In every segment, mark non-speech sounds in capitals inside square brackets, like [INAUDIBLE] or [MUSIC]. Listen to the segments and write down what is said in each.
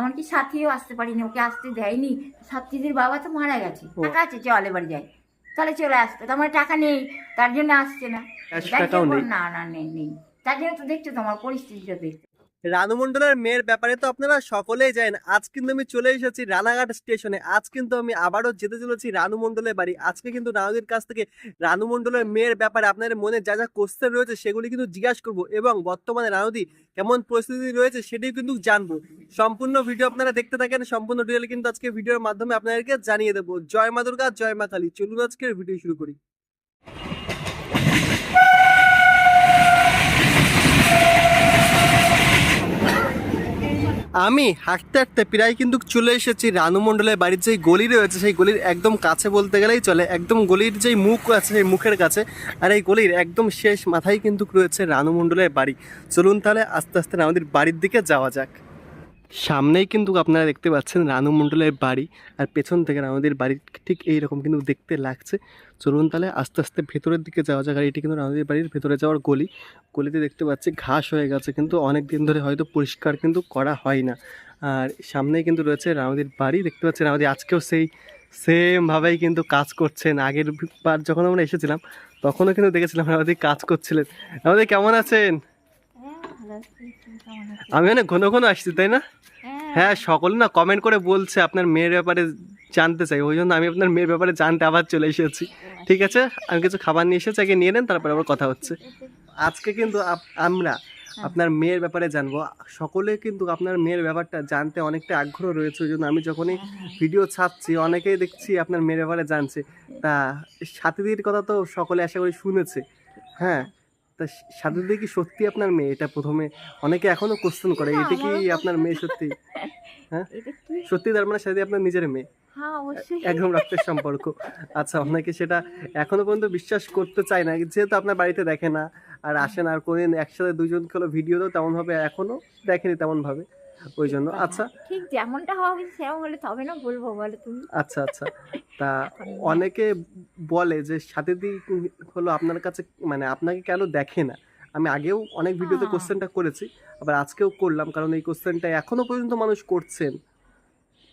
এমনকি সাথীও আসতে পারিনি ওকে আসতে দেয়নি। সাথীদের বাবা তো মারা গেছে। টাকা আছে চল এবার যাই। তাহলে চলে আসতো তোমার টাকা নেই তার জন্য আসছে না। না না নেই নেই। তার জন্য তো দেখছ তোমার পরিস্থিতিটা দেখছ রানু মণ্ডলের মেয়ের ব্যাপারে তো আপনারা সকলেই জানেন। আজ কিন্তু আমি চলে এসেছি রানাঘাট স্টেশনে। আজ কিন্তু আমি আবারও যেতে চলেছি রানু মণ্ডলের বাড়ি। আজকে কিন্তু রানুদির কাছ থেকে রানু মণ্ডলের মেয়ের ব্যাপারে আপনাদের মনে যা যা কোশ্চেন রয়েছে সেগুলি কিন্তু জিজ্ঞাসা করব এবং বর্তমানে রানুদি কেমন পরিস্থিতি রয়েছে সেটিও কিন্তু জানব। সম্পূর্ণ ভিডিও আপনারা দেখতে থাকেন, সম্পূর্ণ ডিটেল কিন্তু আজকে ভিডিওর মাধ্যমে আপনাদেরকে জানিয়ে দেবো। জয় মা দুর্গা, জয় মা কালী। চলুন আজকের ভিডিও শুরু করি। আমি হাঁটতে হাঁটতে প্রায় কিন্তু চলে এসেছি রানু মণ্ডলের বাড়ির যেই গলি রয়েছে, সেই গলির একদম কাছে বলতে গেলেই চলে। একদম গলির যেই মুখ আছে, সেই মুখের কাছে। আর এই গলির একদম শেষ মাথায় কিন্তু রয়েছে রানু মণ্ডলের বাড়ি। চলুন তাহলে আস্তে আস্তে আমাদের বাড়ির দিকে যাওয়া যাক। সামনেই কিন্তু আপনারা দেখতে পাচ্ছেন রানু মণ্ডলের বাড়ি আর পেছন থেকে রানুদের বাড়ি ঠিক এইরকম কিন্তু দেখতে লাগছে। চলুন তাহলে আস্তে আস্তে ভেতরের দিকে যাওয়া আর এটি কিন্তু রানুদের বাড়ির ভেতরে যাওয়ার গলি। গলিতে দেখতে পাচ্ছি ঘাস হয়ে গেছে কিন্তু অনেক দিন ধরে হয়তো পরিষ্কার কিন্তু করা হয় না। আর সামনেই কিন্তু রয়েছে রানুদের বাড়ি দেখতে পাচ্ছেন রানুদি আজকেও সেই সেমভাবেই কিন্তু কাজ করছেন। আগের বার যখন আমরা এসেছিলাম তখনও কিন্তু দেখেছিলাম রানুদি কাজ করছিলেন। রানুদি কেমন আছেন? হ্যাঁ? আমি অনেক ঘন ঘন আসছি তাই না? হ্যাঁ সকলে না কমেন্ট করে বলছে আপনার মেয়ের ব্যাপারে জানতে চাই। ওই জন্য আমি আপনার মেয়ের ব্যাপারে জানতে আবার চলে এসেছি। ঠিক আছে? আমি কিছু খাবার নিয়ে এসেছি আগে নিয়ে নেন তারপরে আবার কথা হচ্ছে। আজকে কিন্তু আমরা আপনার মেয়ের ব্যাপারে জানব। সকলে কিন্তু আপনার মেয়ের ব্যাপারটা জানতে অনেকটা আগ্রহ রয়েছে ওই জন্য আমি যখনই ভিডিও ছাড়ছি অনেকেই দেখছি আপনার মেয়ের ব্যাপারে জানছে। তা সাথীদের কথা তো সকলে আশা করি শুনেছে। হ্যাঁ তা সাথীদের কি সত্যি আপনার মেয়ে? এটা প্রথমে অনেকে এখনও কোশ্চেন করে এটা কি আপনার মেয়ে সত্যি? হ্যাঁ? সত্যি তার মানে সাথী আপনার নিজের মেয়ে? হ্যাঁ একদম রক্তের সম্পর্ক। আচ্ছা অনেকে সেটা এখনও পর্যন্ত বিশ্বাস করতে চায় না যেহেতু আপনার বাড়িতে দেখে না আর আসেন আর কোনদিন একসাথে দুজন খেলো ভিডিও তো তেমন ভাবে এখনও দেখেনি তেমন ভাবে ওই জন্য। আচ্ছা ঠিক যেমনটা হবে সেরকম হলে তবে না বলব বলো তুমি। আচ্ছা আচ্ছা। তা [LAUGHS] অনেকে বলে যে সাথীদি হলো আপনার কাছে মানে আপনাকে কেন দেখে না? আমি আগেও অনেক ভিডিওতে হ্যাঁ। কোশ্চেনটা করেছি আবার আজকেও করলাম কারণ এই কোশ্চেনটা এখনও পর্যন্ত মানুষ করছেন।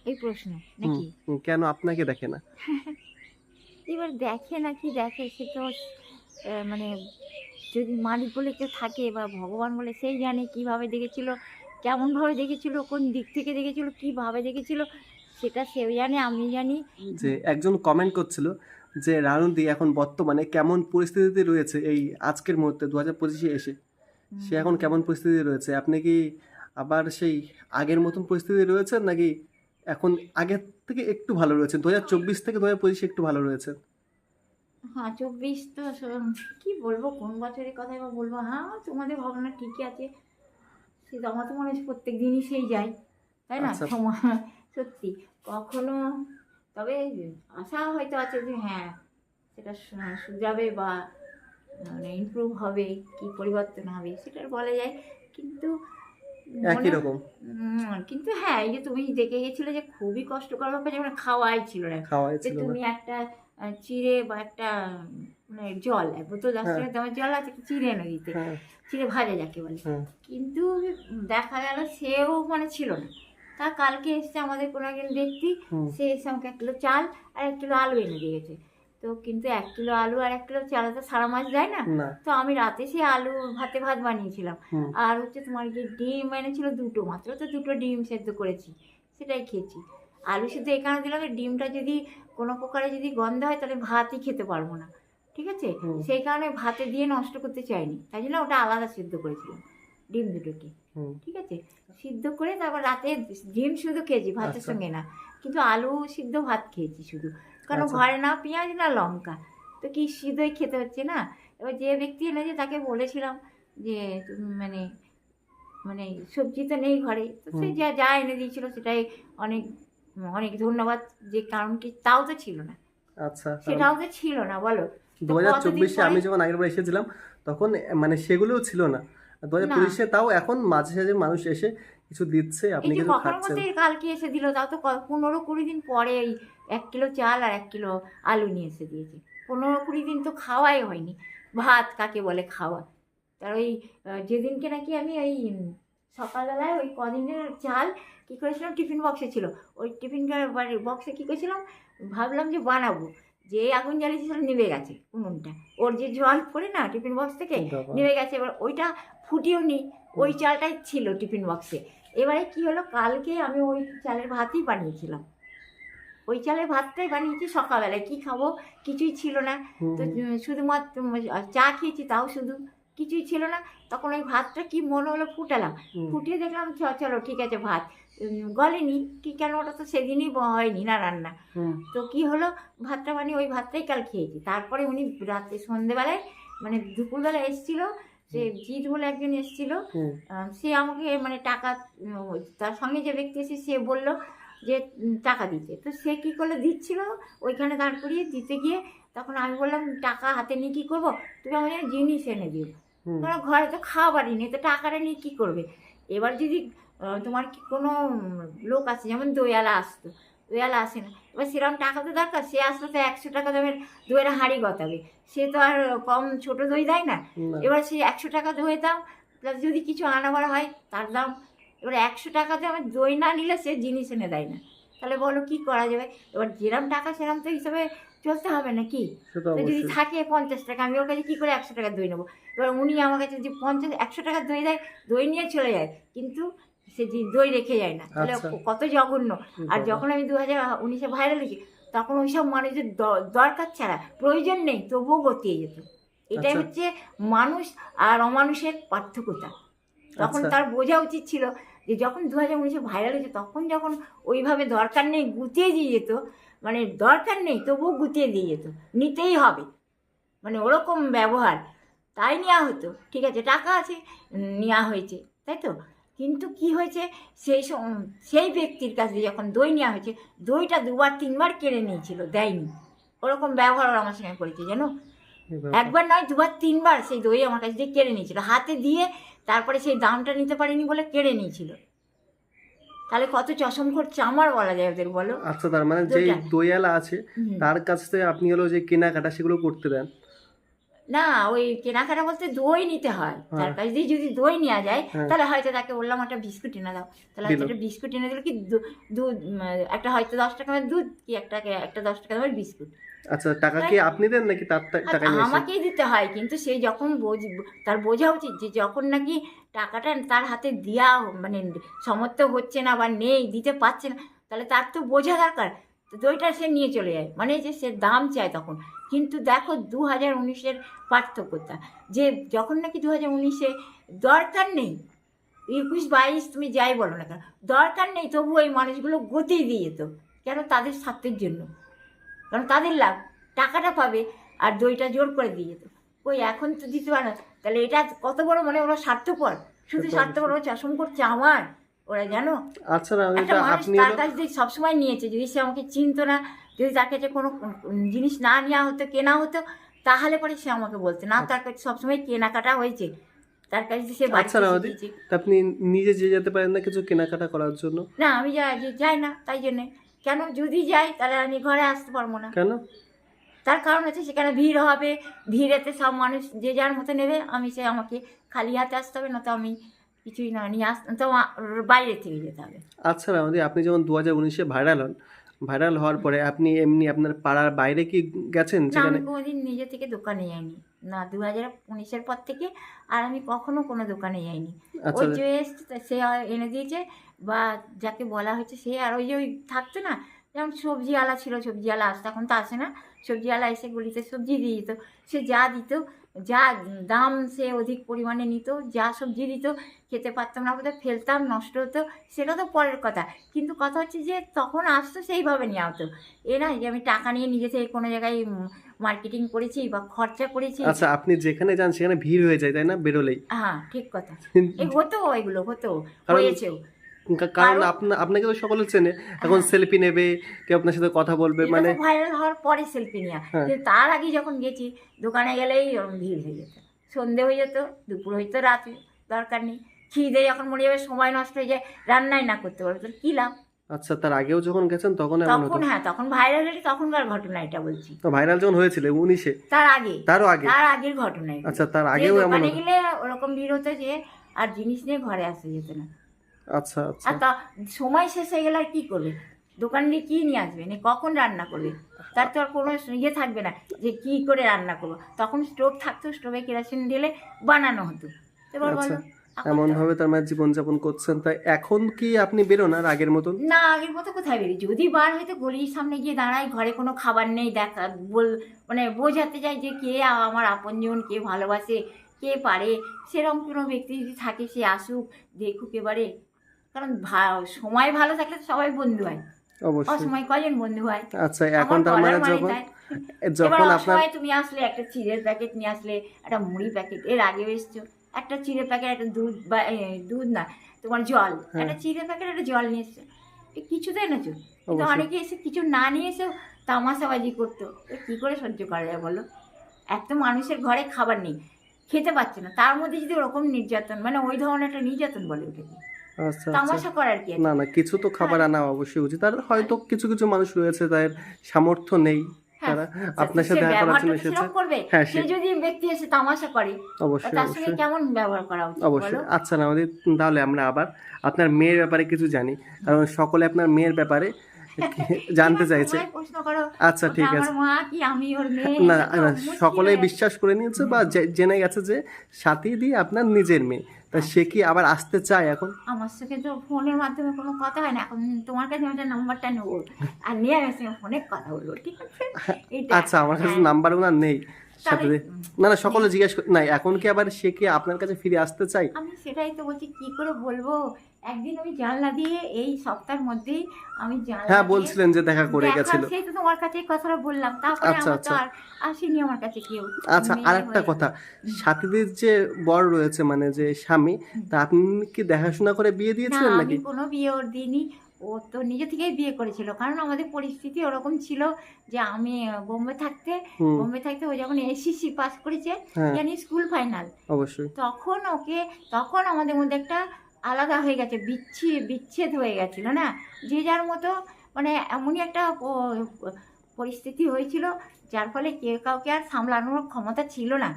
এই প্রশ্ন নাকি? কেন আপনাকে দেখে না? [LAUGHS] এবার দেখে না কি দেখে সে তো মানে যদি মালিক বলে কেউ থাকে বা ভগবান বলে সেই জানে কীভাবে দেখেছিল। কেমনভাবে দেখেছিল কোন দিক থেকে দেখেছিল কীভাবে দেখেছিল সেটা সেও জানে আমি জানি। যে একজন কমেন্ট করছিল যে রানুদি এখন বর্তমানে কেমন পরিস্থিতিতে রয়েছে এই আজকের মুহূর্তে দু হাজার পঁচিশে এসে? সে এখন কেমন পরিস্থিতি রয়েছে? আপনি কি আবার সেই আগের মতন পরিস্থিতি রয়েছেন নাকি এখন আগের থেকে একটু ভালো রয়েছে দু থেকে দু হাজার একটু ভালো রয়েছে হ্যাঁ চব্বিশ তো কি বলব কোন বছরের কথাই বা বলব হ্যাঁ তোমাদের ভাবনা ঠিকই আছে। সে আমার তো মনে হচ্ছে প্রত্যেক দিনই সেই যায় তাই না? আচ্ছা। সময় সত্যি। কখনো তবে আশা হয়তো আছে যে হ্যাঁ সেটা সু- শুধরাবে বা মানে ইমপ্রুভ হবে কি পরিবর্তন হবে সেটা বলা যায়। কিন্তু একই রকম। কিন্তু হ্যাঁ এই যে তুমি দেখে গেছিলে যে খুবই কষ্টকর ব্যাপার যেমন খাওয়াই ছিল না। খাওয়াই যে ছিল তুমি একটা চিড়ে বা একটা মানে জল এক বোতল দশ হ্যাঁ। টাকা দামের জল আছে একটা চিড়ে এনে দিতে হ্যাঁ। চিড়ে ভাজা যাকে বলে। হ্যাঁ। কিন্তু দেখা গেল সেও মানে ছিল না। তা কালকে এসছে আমাদের কোনো একজন ব্যক্তি সে এসে আমাকে এক কিলো চাল আর এক কিলো আলু এনে দিয়েছে তো কিন্তু এক কিলো আলু আর এক কিলো চাল তো সারা মাস দেয় না? তো আমি রাতে সেই আলু ভাতে ভাত বানিয়েছিলাম। আর হচ্ছে তোমার যে ডিম এনেছিল দুটো মাত্র তো দুটো ডিম সেদ্ধ করেছি সেটাই খেয়েছি। আলু সেদ্ধ এখানে দিলাম ডিমটা যদি কোনো প্রকারে যদি গন্ধ হয় তাহলে ভাতই খেতে পারব না। ঠিক আছে? সেই কারণে ভাতে দিয়ে নষ্ট করতে চাইনি। তাই জন্য ওটা আলাদা সিদ্ধ করেছিলাম ডিম দুটোকে। ঠিক আছে? সিদ্ধ করে তারপর রাতে ডিম শুধু খেয়েছি ভাতের আচ্ছা। সঙ্গে না। কিন্তু আলু সিদ্ধ ভাত খেয়েছি শুধু। কারণ আচ্ছা। ঘরে না পেঁয়াজ না লঙ্কা। তো কি সিদ্ধই খেতে হচ্ছে না? এবার যে ব্যক্তি এনেছে তাকে বলেছিলাম যে মানে মানে সবজি তো নেই ঘরে। তো সে যা যা এনে দিয়েছিল সেটাই অনেক অনেক ধন্যবাদ। যে কারণ কি তাও তো ছিল না। আচ্ছা সেটাও তো ছিল না বলো। দু হাজার চব্বিশে আমি যখন আগের বার এসেছিলাম তখন মানে সেগুলোও ছিল না। দু হাজার। পঁচিশে তাও এখন মাঝে সাঝে মানুষ এসে কিছু দিচ্ছে আপনি কিছু খাচ্ছেন। কালকে এসে দিল? তাও তো পনেরো কুড়ি দিন পরে এই এক কিলো চাল আর এক কিলো আলু নিয়ে এসে দিয়েছে। পনেরো কুড়ি দিন তো খাওয়াই হয়নি। ভাত কাকে বলে খাওয়া? তার ওই যেদিনকে নাকি আমি ওই সকালবেলায় ওই কদিনের চাল কী করেছিলাম? টিফিন বক্সে ছিল। ওই টিফিন বক্সে কী করেছিলাম? ভাবলাম যে বানাবো। যে আগুন জ্বালিয়েছি সেটা নিভে গেছে উনুনটা। ওর যে জল পড়ে না টিফিন বক্স থেকে। নেমে গেছে। এবার ওইটা ফুটিয়েও নি ওই চালটাই ছিল টিফিন বক্সে এবারে কি হলো কালকে আমি ওই চালের ভাতই বানিয়েছিলাম। ওই চালের ভাতটাই বানিয়েছি সকালবেলায়। কি খাব কিছুই ছিল না। তো শুধুমাত্র চা খেয়েছি তাও শুধু। কিছুই ছিল না। তখন ওই ভাতটা কি মনে হলো ফুটালাম। ফুটিয়ে দেখলাম চলো ঠিক আছে ভাত। গলেনি কি কেন ওটা তো সেদিনই হয়নি না রান্না। তো কি হলো ভাতটা মানে ওই ভাতটাই কাল খেয়েছি। তারপরে উনি রাতে সন্ধেবেলায় মানে দুপুরবেলা এসেছিল সে জিৎ বলে একজন এসেছিল সে আমাকে মানে টাকা তার সঙ্গে যে ব্যক্তি এসে সে বলল যে টাকা দিতে। তো সে কী করল দিচ্ছিল ওইখানে দাঁড় করিয়ে দিতে গিয়ে তখন আমি বললাম টাকা হাতে নিয়ে কী করব? তুমি জন্য জিনিস এনে দিও। কারণ ঘরে তো খাবারই নেই তো টাকাটা নিয়ে কী করবে? এবার যদি তোমার কি কোনো লোক আছে? যেমন দইয়ালা আসতো। দইয়ালা আসে না। এবার সেরকম টাকা তো দরকার। সে আসলে তো একশো টাকা দামের দইয়ের হাঁড়ি গতাবে। সে তো আর কম ছোট দই দেয় না। এবার সে একশো টাকা দইয়ের দাম প্লাস যদি কিছু আনা করা হয় তার দাম। এবার একশো টাকাতে আমার দই না নিলে সে জিনিস এনে দেয় না। তাহলে বলো কি করা যাবে? এবার যেরম টাকা সেরম তো হিসাবে চলতে হবে না কি? যদি থাকে পঞ্চাশ টাকা আমি ওর কাছে কী করে একশো টাকা দই নেব? এবার উনি আমার কাছে যে পঞ্চাশ একশো টাকা দই দেয় দই নিয়ে চলে যায়। কিন্তু সে দই রেখে যায় না। তাহলে আচ্ছা। কত জঘন্য। আর যখন আমি দু হাজার উনিশে ভাইরাল হয়েছি তখন ওইসব মানুষের দরকার ছাড়া প্রয়োজন নেই তবুও গতিয়ে যেত। এটাই আচ্ছা। হচ্ছে মানুষ আর অমানুষের পার্থক্যতা। তখন আচ্ছা। তার বোঝা উচিত ছিল যে যখন দু হাজার উনিশে ভাইরাল হয়েছে তখন যখন ওইভাবে দরকার নেই গুতিয়ে দিয়ে যেত মানে দরকার নেই তবুও গুতিয়ে দিয়ে যেত। নিতেই হবে। মানে ওরকম ব্যবহার। তাই নেওয়া হতো। ঠিক আছে টাকা আছে নেওয়া হয়েছে। তাই তো? কিন্তু কি হয়েছে? সেই সেই ব্যক্তির কাছে যখন দই নেওয়া হয়েছে দইটা দুবার তিনবার কেড়ে নিয়েছিল দেয়নি। ওরকম ব্যবহার আমার সঙ্গে করেছে জানো? একবার নয় দুবার তিনবার সেই দই আমার কাছে দিয়ে কেড়ে নিয়েছিল। হাতে দিয়ে তারপরে সেই দামটা নিতে পারিনি বলে কেড়ে নিয়েছিল। তাহলে কত চশম করছে আমার বলা যায় ওদের বলো? আচ্ছা তার মানে যে দইয়ালা আছে তার কাছ থেকে আপনি হলো যে কেনাকাটা সেগুলো করতে দেন। না ওই কেনাকাটা বলতে দই নিতে হয়। তার হ্যাঁ। কাছে দিয়ে যদি দই নেওয়া যায় হ্যাঁ। তাহলে হয়তো তাকে বললাম একটা বিস্কুট এনে দাও। তাহলে হয়তো একটা বিস্কুট এনে দিল কি দুধ একটা হয়তো দশ টাকা দামের দুধ কি একটা একটা দশ টাকা দামের বিস্কুট। আচ্ছা টাকা কি আপনি দেন নাকি তার টাকা আমাকেই দিতে হয় কিন্তু সে যখন বোঝ তার বোঝা উচিত যে যখন নাকি টাকাটা তার হাতে দেওয়া মানে সমর্থ হচ্ছে না বা নেই দিতে পারছে না তাহলে তার তো বোঝা দরকার। দইটা সে নিয়ে চলে যায় মানে যে সে দাম চায় তখন। কিন্তু দেখো দু হাজার উনিশের পার্থক্যতা যে যখন নাকি দু হাজার উনিশে দরকার নেই একুশ বাইশ তুমি যাই বলো না কেন দরকার নেই তবু ওই মানুষগুলো গতি দিয়ে যেত কেন তাদের স্বার্থের জন্য কারণ তাদের লাভ টাকাটা পাবে আর দইটা জোর করে দিয়ে যেত ওই এখন তো দিতে পারে না তাহলে এটা কত বড় মানে ওরা স্বার্থপর শুধু স্বার্থপর ওরা চশম করছে আমার ওরা জানো? আচ্ছা আপনি তার কাছ দিয়ে সবসময় নিয়েছে যদি সে আমাকে চিনতো না যদি তার কাছে কোনো জিনিস না নেওয়া হতো কেনা হতো তাহলে পরে সে আমাকে বলতো। না তার কাছে সবসময় কেনাকাটা হয়েছে। তার কাছে সে আচ্ছা। তা আপনি নিজে যে যেতে পারেন না কিছু কেনাকাটা করার জন্য? না আমি যাই না তাই জন্যে। কেন? যদি যাই তাহলে আমি ঘরে আসতে পারব না। কেন? তার কারণ হচ্ছে সেখানে ভিড় হবে। ভিড়েতে সব মানুষ যে যার মতো নেবে আমি সে আমাকে খালি হাতে আসতে হবে না তো আমি কিছুই না নিয়ে আস তো বাইরে থেকে যেতে হবে। আচ্ছা আমাদের আপনি যখন দু হাজার উনিশে ভাইরাল হন ভাইরাল হওয়ার পরে আপনি এমনি আপনার পাড়ার বাইরে কি গেছেন না সেখানে? আমি কোনোদিন নিজে থেকে দোকানে যাইনি। না দু হাজার উনিশের পর থেকে আর আমি কখনো কোনো দোকানে যাইনি। আচ্ছা ওই যে এসছে তা সে এনে দিয়েছে বা যাকে বলা হয়েছে সে আর ওই যে ওই থাকতো না যেমন সবজিওয়ালা ছিল সবজিওয়ালা আসতো এখন তো আসে না। সবজিওয়ালা এসে গলিতে সবজি দিয়ে দিত। সে যা দিত যা দাম সে অধিক পরিমাণে নিত যা সবজি দিত খেতে পারতাম না বোধহয় ফেলতাম নষ্ট হতো সেটা তো পরের কথা। কিন্তু কথা হচ্ছে যে তখন আসতো সেইভাবে নেওয়া হতো। এ না যে আমি টাকা নিয়ে নিজে থেকে কোনো জায়গায় মার্কেটিং করেছি বা খরচা করেছি। আচ্ছা আপনি যেখানে যান সেখানে ভিড় হয়ে যায় তাই না? বেরোলেই। হ্যাঁ ঠিক কথা। এই হতো এগুলো হতো হয়েছেও। কারণ কারণ- আপনা আপনাকে তো সকলে চেনে। এখন হ্যাঁ। সেলফি নেবে কেউ আপনার সাথে কথা বলবে মানে ভাইরাল হওয়ার পরে সেলফি নেওয়া। হ্যাঁ। কিন্তু তার আগে যখন গেছি দোকানে গেলেই ওরম ভিড় হয়ে যেত। সন্ধে হয়ে যেত দুপুর হইতো রাত দরকার নেই। খিদে যখন মরে যাবে সময় নষ্ট হয়ে যায় রান্নাই না করতে পারবে। তোর কী লাভ? আচ্ছা তার আগেও যখন গেছেন তখন এমন হতো? তখন হ্যাঁ তখন ভাইরাল হলে তখনকার ঘটনা এটা বলছি। তো ভাইরাল যখন হয়েছিল উনিশে? তার আগে। তারও আগে? তার আগের ঘটনা। আচ্ছা তার আগেও এমন হতো? গেলে ওরকম ভিড় হতো যে আর জিনিস নিয়ে ঘরে আসতে যেত না। আচ্ছা আচ্ছা। আর তা সময় শেষ হয়ে গেলে আর কি করবে? দোকান দিয়ে কি নিয়ে আসবে? না কখন রান্না করবে? তার তো আর কোনো ইয়ে থাকবে না যে কি করে রান্না করব। তখন স্টোভ থাকতো স্টোভে কেরোসিন ঢেলে বানানো হতো। এবার আচ্ছা, বলো এমন ভাবে তার মানে জীবনযাপন করছেন। তাই এখন কি আপনি বেরোন আর আগের মতন? না আগের মতো কোথায় বেরি যদি বার হয়তো গলির সামনে গিয়ে দাঁড়াই ঘরে কোনো খাবার নেই দেখা বল মানে বোঝাতে চাই যে কে আমার আপনজন কে ভালোবাসে কে পারে সেরকম কোনো ব্যক্তি যদি থাকে সে আসুক দেখুক এবারে। কারণ সময় ভালো থাকলে সবাই বন্ধু হয়। অবশ্যই। অসময় কজন বন্ধু হয়? আচ্ছা এখন তার মানে যখন যখন আপনার তুমি আসলে একটা চিড়ের প্যাকেট নিয়ে আসলে একটা মুড়ি প্যাকেট এর আগে এসছো। একটা চিড়ের প্যাকেট একটা দুধ বা দুধ না তোমার জল। হ্যাঁ। একটা চিড়ের প্যাকেট একটা জল নিয়ে এসছো। কিছু তো এনেছো। কিন্তু অনেকে এসে কিছু না নিয়ে এসেও তামাশাবাজি করতো। কি করে সহ্য করা যায় বলো? এক তো মানুষের ঘরে খাবার নেই খেতে পাচ্ছে না। তার মধ্যে যদি ওরকম নির্যাতন মানে ওই ধরনের একটা নির্যাতন বলে ওটাকে। তামাশা করার কি না না কিছু তো খাবার আনা অবশ্যই উচিত। আর হয়তো কিছু কিছু মানুষ রয়েছে তাদের সামর্থ্য নেই। হ্যাঁ, তারা আপনার সাথে দেখা করার জন্য এসেছে। হ্যাঁ, সে সে- যদি ব্যক্তি এসে তামাশা করে অবশ্যই তার সঙ্গে অবশ্যই। কেমন ব্যবহার করা উচিত অবশ্যই। আচ্ছা না আমাদের তাহলে আমরা আবার আপনার মেয়ের ব্যাপারে কিছু জানি। কারণ সকলে আপনার মেয়ের ব্যাপারে জানতে চাইছে। আচ্ছা ঠিক আছে। না মুশকিল বিশ্বাস করে নিয়েছে বা জেনে গেছে যে সাথী দিয়ে আপনার নিজের মেয়ে। তা সে কি আবার আসতে চায় এখন? আমার সাথে তো ফোনের মাধ্যমে কোনো কথা হয় না। এখন তোমার কাছে আমি একটা নাম্বারটা নেব। আর নিয়ে আমি সঙ্গে ফোনে কথা বলব ঠিক আছে? আচ্ছা আমার কাছে হ্যাঁ। নাম্বার ওনার নেই। সাথে না না সকলে জিজ্ঞেস করে না এখন কি আবার সে কি আপনার কাছে ফিরে আসতে চাই আমি সেটাই তো বলছি কি করে বলব? একদিন আমি জানলা দিয়ে এই সপ্তাহের মধ্যেই আমি জানলা হ্যাঁ বলছিলেন যে দেখা করে গেছিল। সেই তো তোমার কাছে কথাটা বললাম তারপরে আচ্ছা, আমার তো আচ্ছা। আর আসেনি আমার কাছে কেউ। আচ্ছা মেয়ে আর একটা হয়ে। কথা। সাথীদের যে বর রয়েছে মানে যে স্বামী তা আপনি কি দেখাশোনা করে বিয়ে দিয়েছিলেন আমি নাকি? কোনো বিয়ে ওর দিইনি। ও তো নিজে থেকেই বিয়ে করেছিল কারণ আমাদের পরিস্থিতি ওরকম ছিল যে আমি বোম্বে থাকতে বোম্বে থাকতে ও যখন এসিসি পাস করেছে হ্যাঁ। জানি স্কুল ফাইনাল। অবশ্যই। তখন ওকে তখন আমাদের মধ্যে একটা আলাদা হয়ে গেছে, বিচ্ছি, বিচ্ছেদ হয়ে গেছিল, না? যে যার মতো মানে এমনই একটা পরিস্থিতি হয়েছিল, যার ফলে কেউ কাউকে আর সামলানোর ক্ষমতা ছিল না।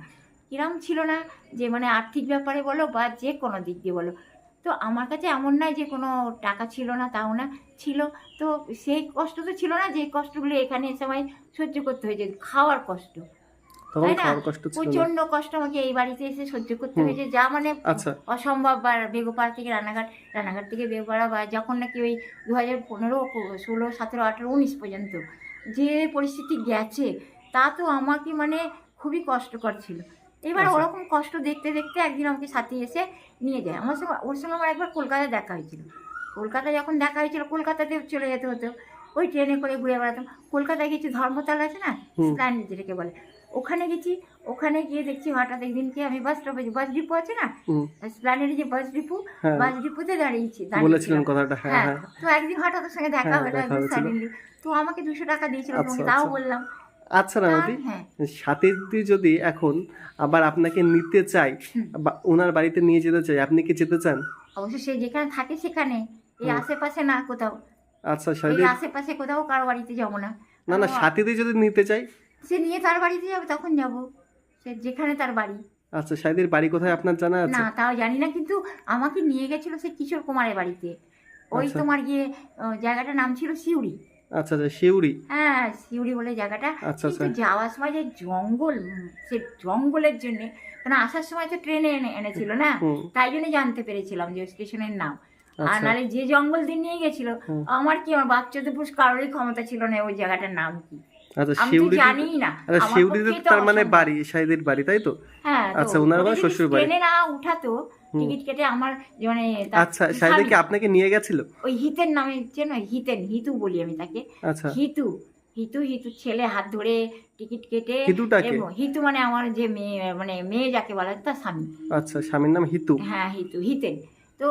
কিরম ছিল না, যে মানে আর্থিক ব্যাপারে বলো বা যে কোনো দিক দিয়ে বলো। তো আমার কাছে এমন নয় যে কোনো টাকা ছিল না, তাও না, ছিল। তো সেই কষ্ট তো ছিল না, যে কষ্টগুলো এখানে এসে আমায় সহ্য করতে হয়েছে, খাওয়ার কষ্ট। তখন খাওয়ার কষ্ট ছিল প্রচণ্ড কষ্ট আমাকে এই বাড়িতে এসে সহ্য করতে হয়েছে। যা মানে আচ্ছা। অসম্ভব বা বেগোপাড়া থেকে রানাঘাট রানাঘাট থেকে বেগোপাড়া বা যখন নাকি ওই দু হাজার পনেরো ষোলো সতেরো আঠেরো উনিশ পর্যন্ত যে পরিস্থিতি গেছে তা তো আমাকে মানে খুবই কষ্টকর ছিল। এবার আচ্ছা। ওরকম কষ্ট দেখতে দেখতে একদিন আমাকে সাথে এসে নিয়ে যায়। আমার সঙ্গে ওর সঙ্গে আমার একবার কলকাতায় দেখা হয়েছিল। কলকাতায় যখন দেখা হয়েছিল কলকাতাতে চলে যেতে হতো। ওই ট্রেনে করে ঘুরে বেড়াতাম। কলকাতায় কিছু ধর্মতলা আছে না? হুম। যেটাকে বলে। ওখানে গেছি ওখানে গিয়ে দেখছি হঠাৎ একদিনকে আমি বাস স্টপে বাস ডিপো আছে না? হুম। স্প্ল্যানেডে যে বাস ডিপো বাস ডিপোতে দাঁড়িয়েছি বলেছিলেন কথাটা হ্যাঁ হ্যাঁ হ্যাঁ। তো একদিন হঠাৎ ওর সঙ্গে দেখা হলো। সাডেনলি তো আমাকে দুশো টাকা দিয়েছিল আচ্ছা, তোমাকে তাও আচ্ছা। বললাম। আচ্ছা তা- হ্যাঁ। সাথীদি যদি এখন আবার আপনাকে নিতে চাই বা ওনার বাড়িতে নিয়ে যেতে চাই আপনি কি যেতে চান? অবশ্য সে যেখানে থাকে সেখানে এই আশেপাশে না কোথাও। আচ্ছা সাথী আশেপাশে কোথাও কারও বাড়িতে যাব না। না না সাথে যদি নিতে চাই সে নিয়ে তার বাড়িতে যাবে তখন যাব। সে যেখানে তার বাড়ি। আচ্ছা সাথীর বাড়ি কোথায় আপনার জানা আছে? না তাও জানি না কিন্তু আমাকে নিয়ে গেছিল সে কিশোর কুমারের বাড়িতে। ওই আচ্ছা। তোমার গিয়ে আহ, জায়গাটার নাম ছিল আচ্ছা আচ্ছা শিউরি হ্যাঁ সিউড়ি বলে জায়গাটা। আচ্ছা আচ্ছা। কিন্তু যাওয়ার সময় যে জঙ্গল উম, সে জঙ্গলের জন্য কারণ আসার সময় তো ট্রেনে এনে এনেছিল না? হুম। তাই জন্য জানতে পেরেছিলাম যে স্টেশনের নাম। আর আচ্ছা। নাহলে যে জঙ্গল দিয়ে নিয়ে গেছিল হুম। আমার কি আমার বাচ্চাদের পুরুষ কারোরই ক্ষমতা ছিল না ওই জায়গাটার নাম কি? আচ্ছা শিউরি জানিই না। আচ্ছা তার মানে বাড়ি সাইদের বাড়ি তাই তো? হ্যাঁ আচ্ছা, ওনার শ্বশুর বাড়ি। ট্রেনে না উঠাতো টিকিট কেটে আমার মানে আচ্ছা সাইদে কি আপনাকে নিয়ে গেছিল? ওই হিতের নামে চেনো হিতেন হিতু বলি আমি তাকে। আচ্ছা। হিতু হিতু হিতু ছেলে হাত ধরে টিকিট কেটে হিতুটাকে? হিতু মানে আমার যে মেয়ে মানে মেয়ে যাকে বলা হয় তার স্বামী। আচ্ছা স্বামীর নাম হিতু। হ্যাঁ হিতু হিতেন। তো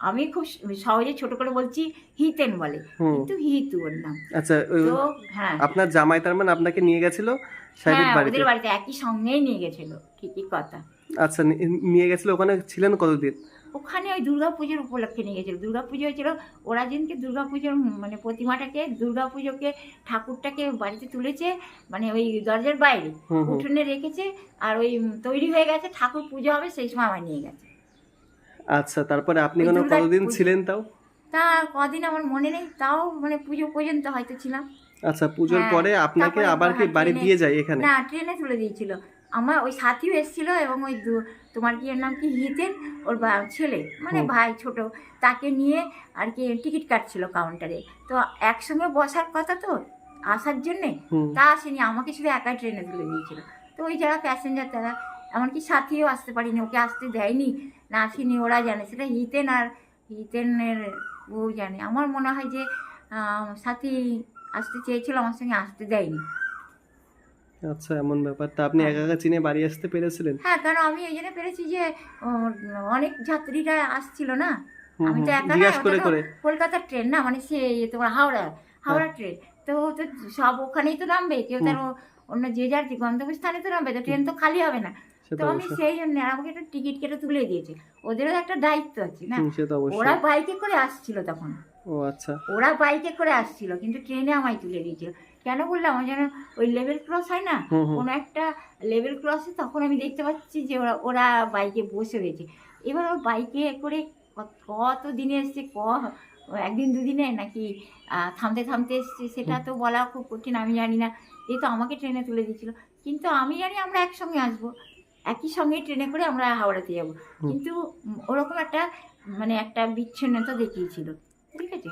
আমি খুব সহজে ছোট করে বলছি হিতেন বলে। কিন্তু হিতু ওর নাম। আচ্ছা তো হ্যাঁ। আপনার জামাই তার মানে আপনাকে নিয়ে গেছিল সাইদের হ্যাঁ বাড়িতে? ওদের বাড়িতে একই সঙ্গেই নিয়ে গেছিল ঠিকই কথা। আচ্ছা নিয়ে গেছিল ওখানে ছিলেন কতদিন? ওখানে ওই দুর্গা পুজোর উপলক্ষে নিয়ে গেছিল। দুর্গা পুজো হয়েছিল ওরা যেদিনকে দুর্গা পুজোর মানে প্রতিমাটাকে দুর্গা পুজোকে ঠাকুরটাকে বাড়িতে তুলেছে মানে ওই দরজার বাইরে উঠোনে রেখেছে আর ওই তৈরি হয়ে গেছে ঠাকুর পুজো হবে সেই সময় আমার নিয়ে গেছে। আচ্ছা তারপরে আপনি কোনো কতদিন ছিলেন তাও? তা কদিন আমার মনে নেই তাও মানে পুজো পর্যন্ত হয়তো ছিলাম। আচ্ছা পুজোর হ্যাঁ, পরে আপনাকে আবার কি হ্যাঁ, বাড়ি দিয়ে যায় এখানে? না ট্রেনে তুলে দিয়েছিল আমার ওই সাথীও এসেছিল এবং ওই তোমার কি এর নাম কি? হিতেন ওর বা- ছেলে মানে ভাই ছোট তাকে নিয়ে আর কি টিকিট কাটছিল কাউন্টারে তো একসঙ্গে বসার কথা তো আসার জন্যে? তা আসেনি আমাকে শুধু একাই ট্রেনে তুলে দিয়েছিল। তো ওই যারা প্যাসেঞ্জার তারা এমনকি সাথীও আসতে পারিনি ওকে আসতে দেয়নি। না আসেনি ওরা জানে সেটা হিতেন আর হিতেনের ও জানে। আমার মনে হয় যে সাথী আসতে চেয়েছিল আমার সঙ্গে আসতে দেয়নি। আচ্ছা এমন ব্যাপার। তা আপনি হ্যাঁ। একা একা চিনে বাড়ি আসতে পেরেছিলেন? হ্যাঁ কারণ আমি এই জন্য পেরেছি যে অনেক যাত্রীরা আসছিল না। আমি তো একা না কলকাতার ট্রেন না মানে সে তোমার হাওড়া হাওড়া ট্রেন। তো তো সব ওখানেই তো নামবে কেউ তার অন্য যে যার গন্তব্যস্থানে তো নামবে তো ট্রেন তো খালি হবে না। তো আমি সেই জন্য আমাকে একটা টিকিট কেটে তুলে দিয়েছে। ওদেরও একটা দায়িত্ব আছে না? ওরা বাইকে করে আসছিল তখন। ও আচ্ছা। ওরা বাইকে করে আসছিল কিন্তু ট্রেনে আমায় তুলে কেন বললাম আমার যেন ওই লেভেল ক্রস হয় না? কোনো একটা লেভেল ক্রসে তখন আমি দেখতে পাচ্ছি যে ওরা ওরা বাইকে বসে রয়েছে। এবার ওর বাইকে করে কত- দিনে এসছে ক একদিন দুদিনে নাকি থামতে থামতে এসছে সেটা তো বলা খুব কঠিন আমি জানি না। যেহেতু আমাকে ট্রেনে তুলে দিয়েছিল। কিন্তু আমি জানি আমরা একসঙ্গে আসব। একই সঙ্গে ট্রেনে করে আমরা হাওড়াতে যাব। কিন্তু ওরকম একটা মানে একটা বিচ্ছিন্নতা দেখিয়েছিল। ঠিক আছে?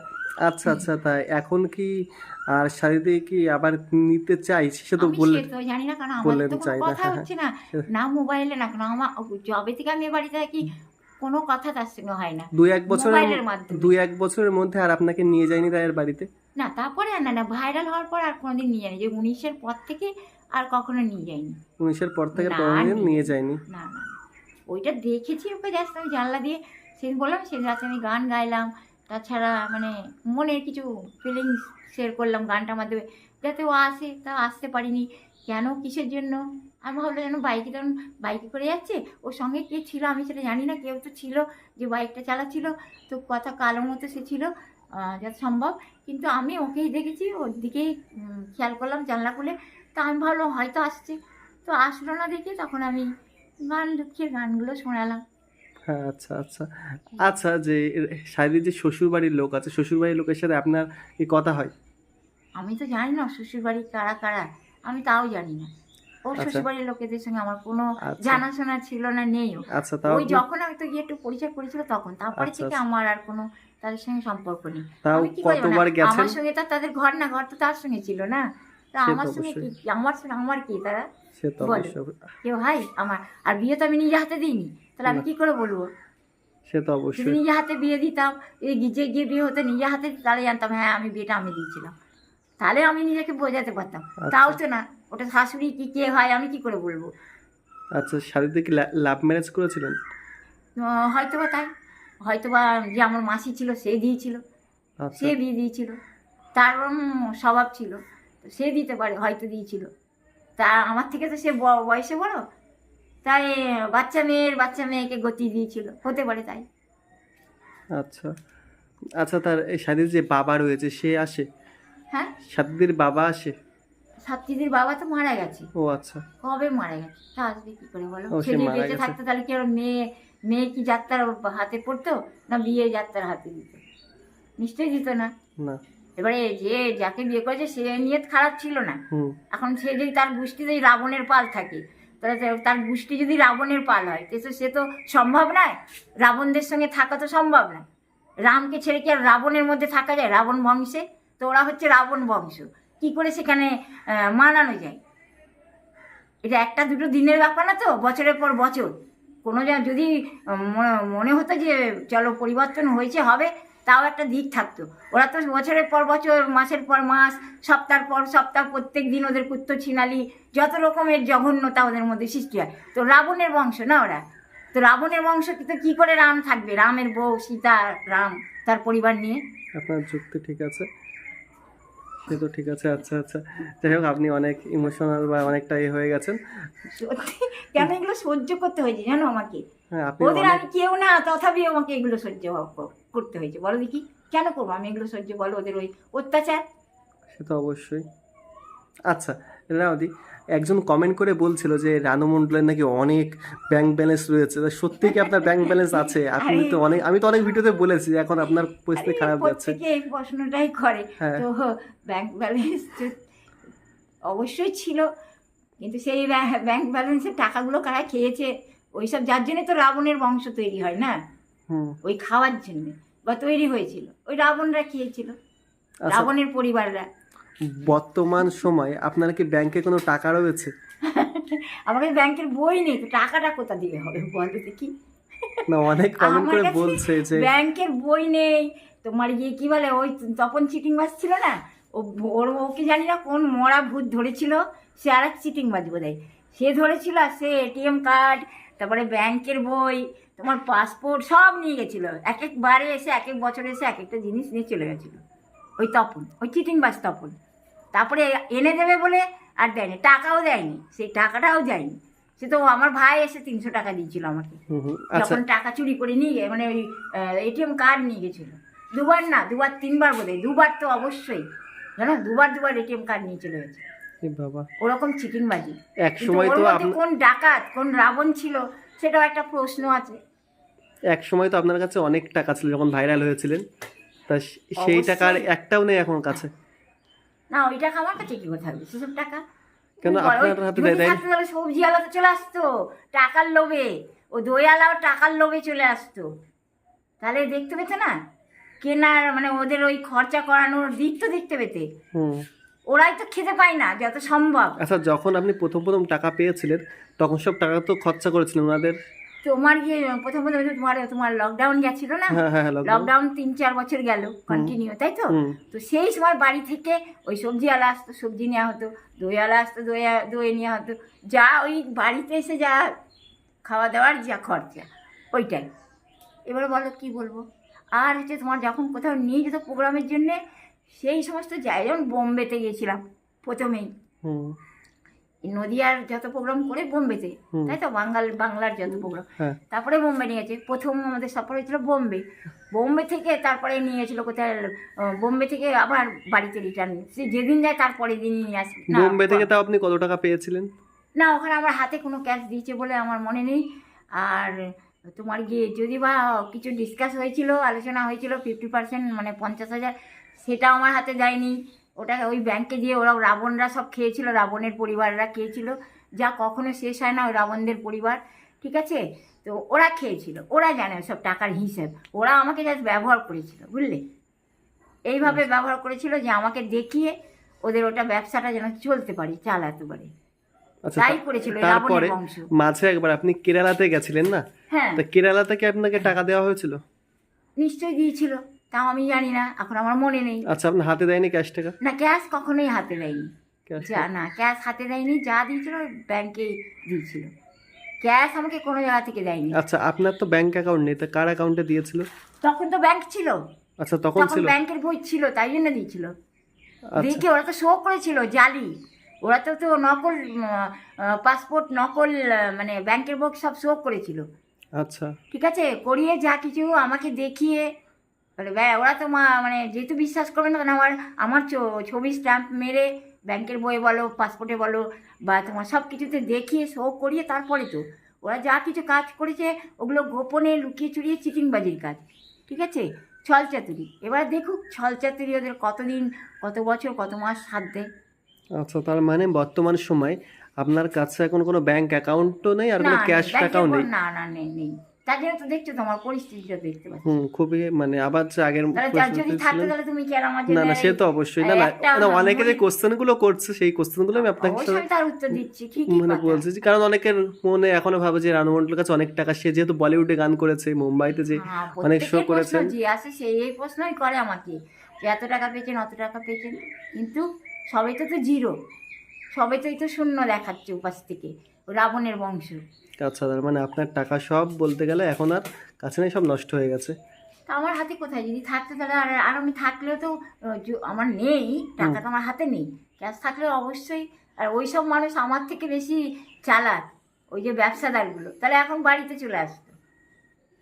আচ্ছা আচ্ছা তাই। এখন কি আর শাড়িতে কি আবার নিতে চাই সে তো বললেন তো জানি না কারণ আমাদের তো চাই কোনো না, কথা হ্যাঁ, হচ্ছে না। না মোবাইলে না কেন আমার জবে থেকে আমি বাড়িতে থাকি কোনো কথা তার সঙ্গে হয় না। দুই এক বছরের দুই এক বছরের মধ্যে আর আপনাকে নিয়ে যায়নি তাইয়ের বাড়িতে? না তারপরে না না ভাইরাল হওয়ার পর আর কোনোদিন নিয়ে যায়নি। যে উনিশের পর থেকে আর কখনো নিয়ে যায়নি উনিশের পর থেকে কোনোদিন নিয়ে- যায়নি না না। ওইটা দেখেছি ওকে জাস্ট আমি জানলা দিয়ে সেদিন বললাম সে রাতে আমি গান গাইলাম। তাছাড়া মানে মনের কিছু ফিলিংস শেয়ার করলাম গানটার মাধ্যমে। যাতে ও আসে তা আসতে পারিনি। কেন কিসের জন্য? আমি ভাবলাম যেন বাইকে তখন বাইকে করে যাচ্ছে। ওর সঙ্গে কে ছিল আমি সেটা জানি না কেউ তো ছিল যে বাইকটা চালাচ্ছিল। তো কথা কালো মতো সে ছিল যত সম্ভব। কিন্তু আমি ওকেই দেখেছি ওর দিকেই খেয়াল করলাম জানলা খুলে। তা আমি ভাবলাম হয়তো আসছে। তো আসলো না দেখে তখন আমি গান দুঃখের গানগুলো শোনালাম। হ্যাঁ আচ্ছা আচ্ছা। আচ্ছা যে শাড়ির যে শ্বশুর বাড়ির লোক আছে শ্বশুর বাড়ির লোকের সাথে আপনার কি কথা হয়? আমি তো জানি না শ্বশুরবাড়ি কারা কারা। আমি তাও জানি না। ও আচ্ছা। শ্বশুরবাড়ির লোকেদের সঙ্গে আমার কোনো আচ্ছা। জানাশোনা ছিল না নেইও আচ্ছা তাও ওই যখন আমি তো গিয়ে একটু পরিচয় করেছিল তখন তারপরে আচ্ছা, থেকে। আমার আর কোনো তাদের সঙ্গে সম্পর্ক নেই। তাও? কতবার গেছেন? আমার সঙ্গে তো তাদের ঘর না ঘর তো তার সঙ্গে ছিল না। তা আমার সঙ্গে কি আমার সঙ্গে আমার কি? তারা কেউ ভাই আমার আর বিয়ে তো আমি নিজে হাতে দিইনি। তাহলে আমি কি করে বলব? সে তো যদি অবশ্যই। নিজে হাতে বিয়ে দিতাম এই গিজে গিয়ে বিয়ে হতো নিজে হাতে তাহলে জানতাম হ্যাঁ আমি বিয়েটা আমি দিয়েছিলাম। তাহলে আমি নিজেকে বোঝাতে পারতাম। আচ্ছা। তাও তো না। ওটা শাশুড়ি কি কে হয় আমি কি করে বলব? আচ্ছা শাড়িতে কি লাভ ম্যারেজ করেছিলেন? হয়তো বা তাই। হয়তো বা যে আমার মাসি ছিল সে দিয়েছিল। আচ্ছা। সে বিয়ে দিয়েছিল। তার স্বভাব ছিল। সে দিতে পারে হয়তো দিয়েছিল। তা আমার থেকে তো সে বয়সে বড়? তাই বাচ্চা মেয়ের বাচ্চা মেয়েকে গতি দিয়েছিল হতে পারে তাই। আচ্ছা। আচ্ছা তার এই শাড়ির যে বাবা রয়েছে সে আসে? হ্যাঁ? সাথীদের বাবা আসে? সাতটিদের বাবা তো মারা গেছে। ও আচ্ছা। কবে মারা গেছে? তা আসবে কি করে বলো? সে বেঁচে থাকতো তাহলে কি আর মেয়ে মেয়ে কি যাত্রার হাতে পড়তো না বিয়ে যাত্রার হাতে দিত? নিশ্চয়ই দিত না। না। এবারে যে যাকে বিয়ে করেছে সে নিয়ত খারাপ ছিল না। এখন সে যদি তার গোষ্ঠী যদি রাবণের পাল থাকে তাহলে তার গোষ্ঠী যদি রাবণের পাল হয় তো সে তো সম্ভব নয়? রাবণদের সঙ্গে থাকা তো সম্ভব না। রামকে ছেড়ে কি আর রাবণের মধ্যে থাকা যায়? রাবণ বংশে? তো ওরা হচ্ছে রাবণ বংশ। কি করে সেখানে মানানো যায়? এটা একটা দুটো দিনের ব্যাপার না তো বছরের পর বছর। কোনো যা- যদি মনে হতো যে চলো পরিবর্তন হয়েছে হবে তাও একটা দিক থাকতো। ওরা তো বছরের পর বছর মাসের পর মাস সপ্তাহের পর সপ্তাহ প্রত্যেক দিন ওদের কুত্ত ছিনালি যত রকমের জঘন্যতা ওদের মধ্যে সৃষ্টি হয়। তো রাবণের বংশ না ওরা? তো রাবণের বংশ তো কি করে রাম থাকবে? রামের বউ সীতা রাম তার পরিবার নিয়ে? আপনার যুক্তি ঠিক আছে? সে তো ঠিক আছে আচ্ছা আচ্ছা। যাই হোক আপনি অনেক ইমোশনাল বা অনেকটা এ হয়ে গেছেন। সত্যি? কেন এগুলো সহ্য করতে হয়েছে জানো আমাকে? হ্যাঁ ওদের আমি কেউ না তথাপি আমাকে এগুলো সহ্য ক- করতে হয়েছে। বলো দেখি কেন করব? আমি এগুলো সহ্য বলো ওদের ওই অত্যাচার? সে তো অবশ্যই। আচ্ছা রাওদি একজন কমেন্ট করে বলছিল যে রানু মণ্ডলের নাকি অনেক ব্যাংক ব্যালেন্স রয়েছে। সত্যি কি আপনার ব্যাংক ব্যালেন্স আছে? আপনি তো অনেক আমি তো অনেক ভিডিওতে বলেছি এখন আপনার পরিস্থিতি খারাপ যাচ্ছে। এই প্রশ্নটাই করে। হ্যাঁ। তো ব্যাংক ব্যালেন্স অবশ্যই ছিল কিন্তু সেই ব্যা- ব্যাংক ব্যালেন্সের টাকাগুলো কারা খেয়েছে? ওইসব যার জন্য তো রাবণের বংশ তৈরি হয় না? ওই খাওয়ার জন্য। বা তৈরি হয়েছিল। ওই রাবণরা খেয়েছিল। আচ্ছা। রাবণের পরিবাররা। বর্তমান সময় আপনার কি ব্যাংকে কোনো টাকা রয়েছে? [LAUGHS] আমাকে ব্যাংকের বই নেই তো টাকাটা কোথা দিয়ে হবে বলো দেখি না অনেক [LAUGHS] কমেন্ট করে বলছে যে ব্যাংকের বই নেই। তোমার ইয়ে কি বলে ওই তপন চিটিং বাজ ছিল না? ও ওর ওকে জানি না কোন মরা ভূত ধরেছিল সে আর এক চিটিং বাজ বোধ সে ধরেছিল আর সে এটিএম কার্ড তারপরে ব্যাংকের বই তোমার পাসপোর্ট সব নিয়ে গেছিল। এক একবারে এসে এক এক বছরে এসে এক একটা জিনিস নিয়ে চলে গেছিল। ওই তপন ওই চিটিং বাজ তপন। তারপরে এনে দেবে বলে আর দেয়নি টাকাও দেয়নি। সেই টাকাটাও যায়নি সে তো আমার ভাই এসে তিনশো টাকা দিয়েছিল আমাকে। হুম, আচ্ছা। যখন টাকা চুরি করে নিয়ে মানে ওই এটিএম কার্ড নিয়ে গেছিল। দুবার না দুবার তিনবার বোধ দুবার তো অবশ্যই। জানো দুবার দুবার এটিএম কার্ড নিয়ে চলে গেছে। বাবা। ওরকম চিটিংবাজি। এক সময় তো কোন ডাকাত কোন রাবণ ছিল সেটাও একটা প্রশ্ন আছে। এক সময় তো আপনার কাছে অনেক টাকা ছিল যখন ভাইরাল হয়েছিলেন। তা সেই টাকার একটাও নেই এখন কাছে। না ওই টাকা আমার কাছে কি করে থাকবে? সেসব টাকা? কেন আপনার হাতে দেয় তাহলে সবজি আলা তো চলে আসতো টাকার লোভে। ও দইয়ালাও টাকার লোভে চলে আসতো। তাহলে দেখতে পেতে না? কেনার মানে ওদের ওই খরচা করানোর দিক তো দেখতে পেতে। হুম। ওরাই তো খেতে পায় না যত সম্ভব। আচ্ছা যখন আপনি প্রথম প্রথম টাকা পেয়েছিলেন তখন সব টাকা তো খরচা করেছিলেন ওনাদের। তোমার গিয়ে প্রথম প্রথম তো তোমার তোমার লকডাউন গেছিল না? হ্যাঁ হ্যাঁ হ্যাঁ lockdown। লকডাউন তিন চার বছর গেল কন্টিনিউ তাই তো? হুম। তো সেই সময় বাড়ি থেকে ওই সবজি আলা আসতো সবজি নেওয়া হতো দই আলা আসতো দই আ- দই নেওয়া হতো। যা ওই বাড়িতে এসে যা খাওয়া দাওয়ার যা খরচা ওইটাই। এবারে বলো কি বলব? আর হচ্ছে তোমার যখন কোথাও নিয়ে যেত প্রোগ্রামের জন্যে সেই সমস্ত জায়গায় যেমন বোম্বেতে গিয়েছিলাম প্রথমেই। হুম। নদিয়ার যত প্রোগ্রাম করে বোম্বেতে তাই তো? বাঙাল বাংলার যত প্রোগ্রাম হ্যাঁ। তারপরে বোম্বে নিয়ে গেছে। প্রথম আমাদের সফর হয়েছিল বোম্বে। বোম্বে থেকে তারপরে নিয়ে গেছিল কোথায়? বোম্বে থেকে আবার বাড়িতে রিটার্ন সে যেদিন যায় তারপরে দিনই নিয়ে আসে। বোম্বে থেকে তাও আপনি কত টাকা পেয়েছিলেন? না ওখানে আমার হাতে কোনো ক্যাশ দিয়েছে বলে আমার মনে নেই। আর তোমার গিয়ে যদি বা কিছু ডিসকাস হয়েছিল আলোচনা হয়েছিল ফিফটি পার্সেন্ট মানে পঞ্চাশ হাজার সেটা আমার হাতে দেয়নি। ওটা ওই ব্যাংকে গিয়ে ওরা রাবণরা সব খেয়েছিল রাবণের পরিবাররা খেয়েছিল। যা কখনো শেষ হয় না ওই রাবণদের পরিবার ঠিক আছে? তো ওরা খেয়েছিল ওরা জানে সব টাকার হিসেব। ওরা আমাকে জাস্ট ব্যবহার করেছিল বুঝলে? এইভাবে ব্যবহার করেছিল যে আমাকে দেখিয়ে ওদের ওটা ব্যবসাটা যেন চলতে পারে চালাতে পারে। আচ্ছা তাই করেছিল তারপরে মাঝে একবার আপনি কেরালাতে গেছিলেন না? হ্যাঁ। তা কেরালা থেকে আপনাকে টাকা দেওয়া হয়েছিল? নিশ্চয়ই দিয়েছিল। তাও আমি জানি না এখন আমার মনে নেই। আচ্ছা আপনার হাতে দেয়নি ক্যাশ টাকা? না ক্যাশ কখনোই হাতে দেয়নি। যা না ক্যাশ হাতে দেয়নি যা দিয়েছিল ব্যাংকেই দিয়েছিল। ক্যাশ আমাকে কোনো জায়গা থেকে দেয়নি। আচ্ছা আপনার তো ব্যাংক অ্যাকাউন্ট নেই তা কার অ্যাকাউন্টে দিয়েছিল? তখন তো ব্যাংক ছিল। আচ্ছা তখন তখন ছিল? ব্যাংকের বই ছিল তাই জন্য দিয়েছিল। আচ্ছা। দেখে ওরা তো শো করেছিল জালি? ওরা তো তো নকল পাসপোর্ট নকল মানে ব্যাংকের বই সব শো করেছিল। আচ্ছা। ঠিক আছে? করিয়ে যা কিছু আমাকে দেখিয়ে ব্যা- ওরা তো মা মানে যেহেতু বিশ্বাস করবে না আমার আমার ছবি স্ট্যাম্প মেরে ব্যাংকের বই বলো পাসপোর্টে বলো বা তোমার সব কিছুতে দেখিয়ে শো করিয়ে তারপরে তো। ওরা যা কিছু কাজ করেছে ওগুলো গোপনে লুকিয়ে চুরিয়ে চিটিংবাজির কাজ ঠিক আছে? ছল চাতুরি। এবার দেখুক ছল চাতুরি ওদের কতদিন কত বছর কত মাস সাথ দেয় আচ্ছা তার মানে বর্তমান সময় আপনার কাছে এখন কোনো ব্যাংক অ্যাকাউন্টও নেই আর কোনো ক্যাশ টাকাও নেই? না না নেই নেই। তার জন্য তো দেখছ তোমার পরিস্থিতিটা দেখতে পাচ্ছি। হুম খুবই মানে আবার আগের যদি থাকতো তাহলে তুমি কি আর আমার না না সে তো অবশ্যই। না না অনেকে যে কোশ্চেনগুলো করছে সেই কোশ্চেনগুলো আমি আপনাকে অবশ্যই তার উত্তর দিচ্ছি। ঠিকই মানে বলছি যে কারণ অনেকের মনে এখনও ভাবে যে রানু মন্ডলের কাছে অনেক টাকা সে যেহেতু বলিউডে গান করেছে মুম্বাইতে যে হ্যাঁ, অনেক শো করেছেন। যে আসে সেই এই প্রশ্নই করে আমাকে যে এত টাকা পেয়েছেন অত টাকা পেয়েছেন কিন্তু সবাই তো তো জিরো। সবাই তো এই তো শূন্য দেখাচ্ছে উপাস থেকে রাবণের বংশ। আচ্ছা তার মানে আপনার টাকা সব বলতে গেলে এখন আর কাছে নেই সব নষ্ট হয়ে গেছে। তা আমার হাতে কোথায়? যদি থাকতো তাহলে আর আর আমি থাকলেও তো আহ, আমার নেই টাকা তো আমার হাতে নেই। ক্যাশ থাকলে অবশ্যই আর ওই সব মানুষ আমার থেকে বেশি চালাক ওই যে ব্যবসাদারগুলো। তাহলে এখন বাড়িতে চলে আসতো।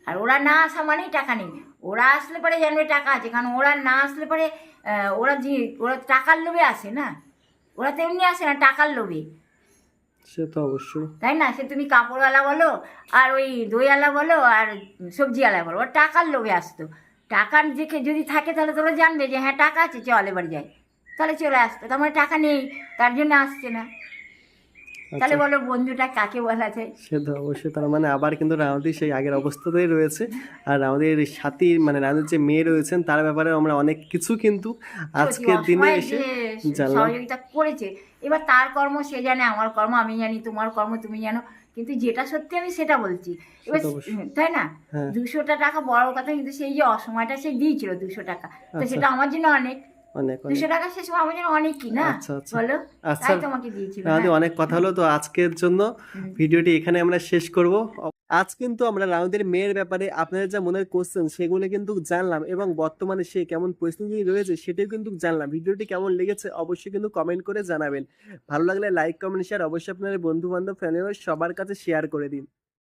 আর ওরা না আসা মানেই টাকা নেই। ওরা আসলে পরে জানবে টাকা আছে কারণ ওরা না আসলে পরে আহ, ওরা যে ওরা টাকার লোভে আসে না। ওরা তো এমনি আসে না টাকার লোভে। সে তো অবশ্যই। তাই না? সে তুমি কাপড়ওয়ালা বলো আর ওই দইওয়ালা বলো আর সবজিওয়ালা বলো। ওর টাকার লোভে আসতো। টাকার যদি থাকে তাহলে তোরা জানবে যে হ্যাঁ টাকা আছে চল এবার যাই। তাহলে চলে আসতো। তোমার টাকা নেই তার জন্য আসছে না। তাহলে আচ্ছা। বলো বন্ধুটা কাকে বলা যায়? সে তো অবশ্যই তার মানে আবার কিন্তু রানুদি সেই আগের অবস্থাতেই রয়েছে। আর আমাদের সাথী মানে রানুর যে মেয়ে রয়েছেন তার ব্যাপারে আমরা অনেক কিছু কিন্তু আজকের দিনে এসে জানলাম। সহযোগিতা করেছে। এবার তার কর্ম সে জানে আমার কর্ম আমি জানি তোমার কর্ম তুমি জানো। কিন্তু যেটা সত্যি আমি সেটা বলছি। এবার তাই না? হ্যাঁ। দুশোটা টাকা বড় কথা কিন্তু সেই যে অসময়টা সে দিয়েছিল দুশো টাকা। তো আচ্ছা। সেটা আমার জন্য অনেক। দুশো টাকা সে সময় আমার জন্য অনেক কি না? আচ্ছা আচ্ছা। বলো। তাই তোমাকে দিয়েছিল হ্যাঁ। অনেক কথা হলো তো আজকের জন্য। ভিডিওটি এখানে আমরা শেষ করব। আজ কিন্তু আমরা রাউদের মেয়ের ব্যাপারে আপনাদের যা মনের কোশ্চেন সেগুলো কিন্তু জানলাম এবং বর্তমানে সে কেমন পরিস্থিতি রয়েছে সেটাও কিন্তু জানলাম। ভিডিওটি কেমন লেগেছে অবশ্যই কিন্তু কমেন্ট করে জানাবেন। ভালো লাগলে লাইক কমেন্ট শেয়ার অবশ্যই আপনার বন্ধু বান্ধব ফ্যামিলি সবার কাছে শেয়ার করে দিন।